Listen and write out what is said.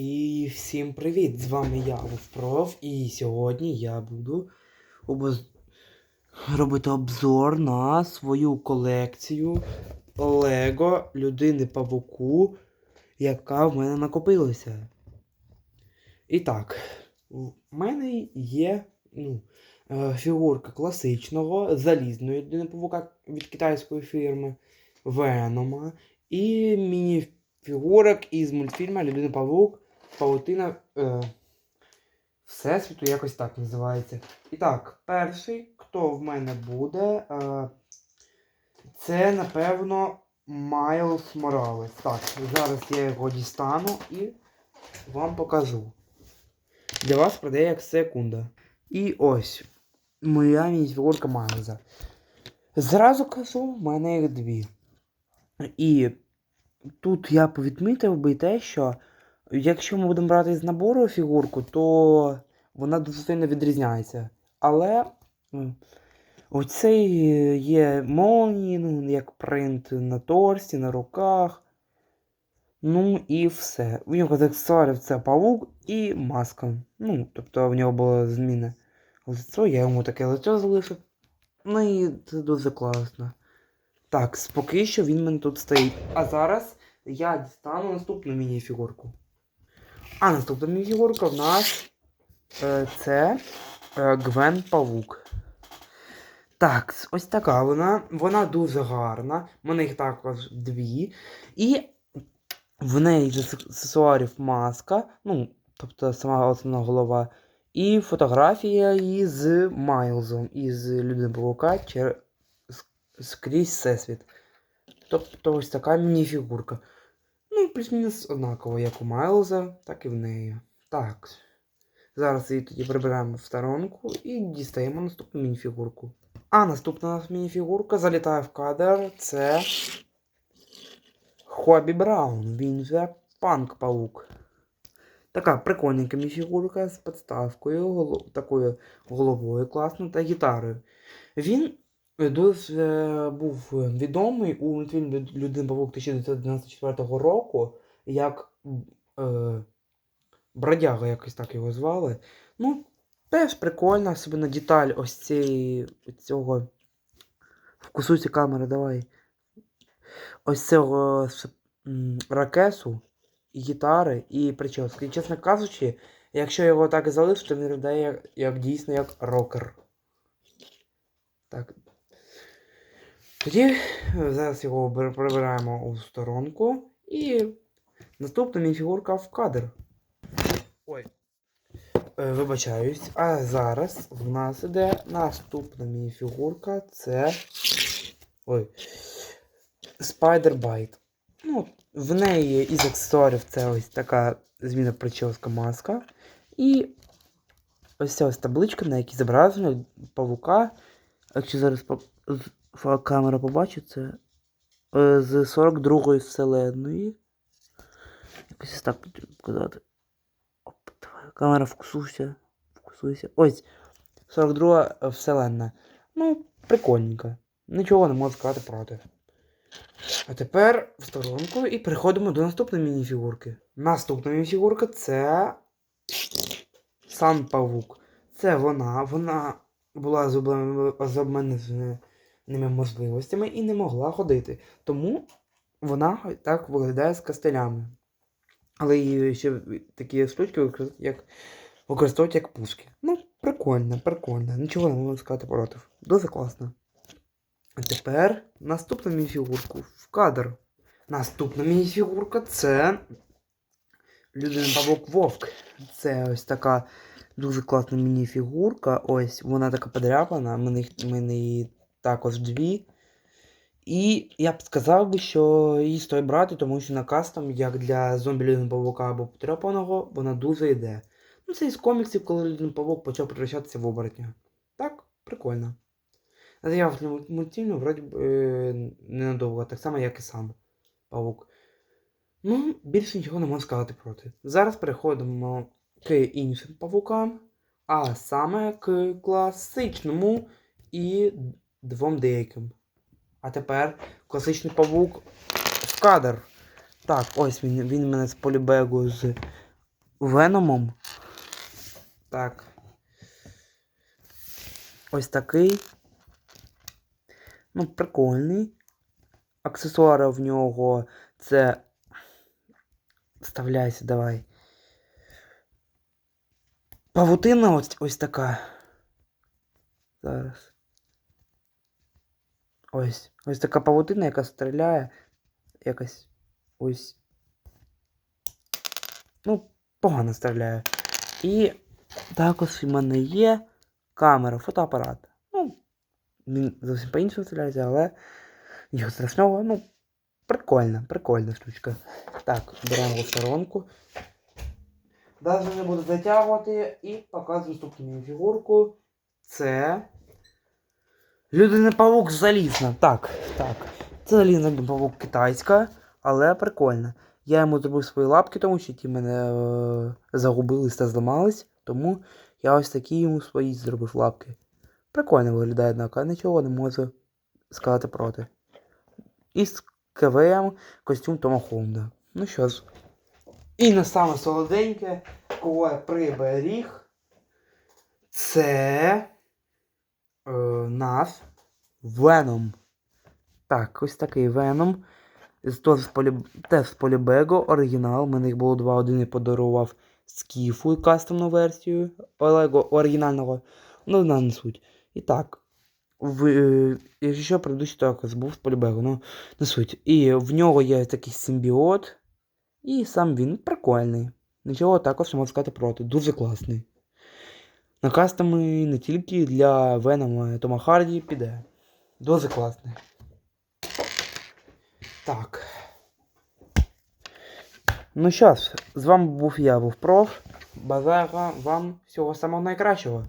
І всім привіт! З вами я, Вовпров, і сьогодні я буду обоз... робити обзор на свою колекцію Лего людини павуку, яка в мене накопилася. І так, в мене є ну, е, фігурка класичного залізної людини павука від китайської фірми Венома і міні-фігурок із мультфільму Людина Павук. Паутина е, Всесвіту якось так називається. І так, перший, хто в мене буде, е, це, напевно, Майлз Моралес. Так, зараз я його дістану і вам покажу. Для вас пройде як секунда. І ось моя мініфігурка Майлза. Зразу кажу, в мене їх дві. І тут я повідмітив би те, що Якщо ми будемо брати з набору фігурку, то вона дуже сильно відрізняється. Але оцей є молнії, ну, як принт на торсі, на руках. Ну і все. У нього з аксесуарів це павук і маска. Ну, тобто в нього було зміна лицо, я йому таке лицо залишив. Ну і це дуже класно. Так, поки що він мене тут стоїть. А зараз я дістану наступну міні-фігурку. А наступна мініфігурка в нас е, це е, Гвен Павук. Так, ось така вона. Вона дуже гарна. У мене їх також дві. І в неї з аксесуарів маска. Ну, тобто сама основна голова. І фотографія із Майлзом, із Людини Павука чер... скрізь всесвіт. Тобто ось така мініфігурка. Ну, плюс-мінус однаково, як у Майлза, так і в неї. Так. Зараз її тоді прибираємо в сторонку і дістаємо наступну мініфігурку. А наступна мініфігурка залітає в кадр. Це Хобі Браун. Він же панк-паук. Така прикольненька мініфігурка з підставкою, голов... такою головою класною та гітарою. Він дуже е, був відомий у мультфільмі Людин Павук 1994 року, як е, Бродяга, якось так його звали. Ну, теж прикольно, особливо деталь ось цієї цього. Вкусуйся камери, давай. Ось цього ракесу, гітари, і прически. І, чесно кажучи, якщо його так і залишити, він виглядає як дійсно як рокер. Так, тоді е, зараз його прибираємо у сторонку і наступна мініфігурка в кадр. Ой. Е, Вибачаюсь. А зараз в нас іде наступна мініфігурка. Це. Ой. Spider Bite. Ну, в неї із аксесуарів це ось така зміна прическа маска. І ось ця ось табличка, на якій зображено павука. Якщо зараз камера побачить це з 42-ї вселенної. Якось так потрібно показати. Оп, давай, камера фокусуйся. Фокусуйся. Ось. 42 вселенна. Ну, прикольненько. Нічого не можу сказати проти. А тепер в сторонку і переходимо до наступної мініфігурки. Наступна мініфігурка це. Сан Павук. Це вона. Вона була з обмеженими можливостями і не могла ходити. Тому вона так виглядає з кастелями. Але її ще такі штучки як, використовують як пушки. Ну, прикольно, прикольно. Нічого не можу сказати проти. Дуже класно. А тепер наступна мініфігурку в кадр. Наступна мініфігурка це Людина Павук Вовк. Це ось така дуже класна мініфігурка. Ось вона така подряпана. Ми мене її також дві. І я б сказав би, що її стоїть брати, тому що на кастом, як для зомбі людини павука або потрапаного, вона дуже йде. Ну, це із коміксів, коли людин павук почав превращатися в оборотня. Так, прикольно. Заявлено мультфільму, вроді б, е, ненадовго, так само, як і сам павук. Ну, більше нічого не можу сказати проти. Зараз переходимо к іншим павукам, а саме к класичному і двом деяким. А тепер класичний павук в кадр. Так, ось він він мене з полібегу з Веномом. Так. Ось такий. Ну, прикольний. Аксесуари в нього це. Вставляйся, давай. Павутина ось, ось така. Зараз. Ось. Ось така павутина, яка стріляє. Якась. Ось. Ну, погано стріляє. І також в мене є камера, фотоапарат. Ну, він зовсім по-іншому стріляється, але нічого страшного, ну, прикольна, прикольна штучка. Так, беремо в сторонку. Даже не буду затягувати і показую наступну фігурку. Це. Людина павук залізна. Так, так. Це залізна павук китайська, але прикольна. Я йому зробив свої лапки, тому що ті мене е, загубились та зламались. Тому я ось такі йому свої зробив лапки. Прикольно виглядає, однак, а нічого не можу сказати проти. І з КВМ костюм Тома Холмда. Ну що ж. І на саме солоденьке, кого я приберіг, це е, нас Веном. Так, ось такий Веном. Теж з полі... полібего, оригінал. Мене їх було два, один я подарував Скіфу і кастомну версію Олего оригінального. Ну, не суть. І так. В, е, якщо предыдущий також був з полібего, ну не суть. І в нього є такий симбіот. І сам він прикольний. Нічого також не можу сказати проти. Дуже класний. На кастоми не тільки для Венома Тома Харді піде. Дуже класний. Так. Ну що з вами був я, був проф. Бажаю вам всього самого найкращого.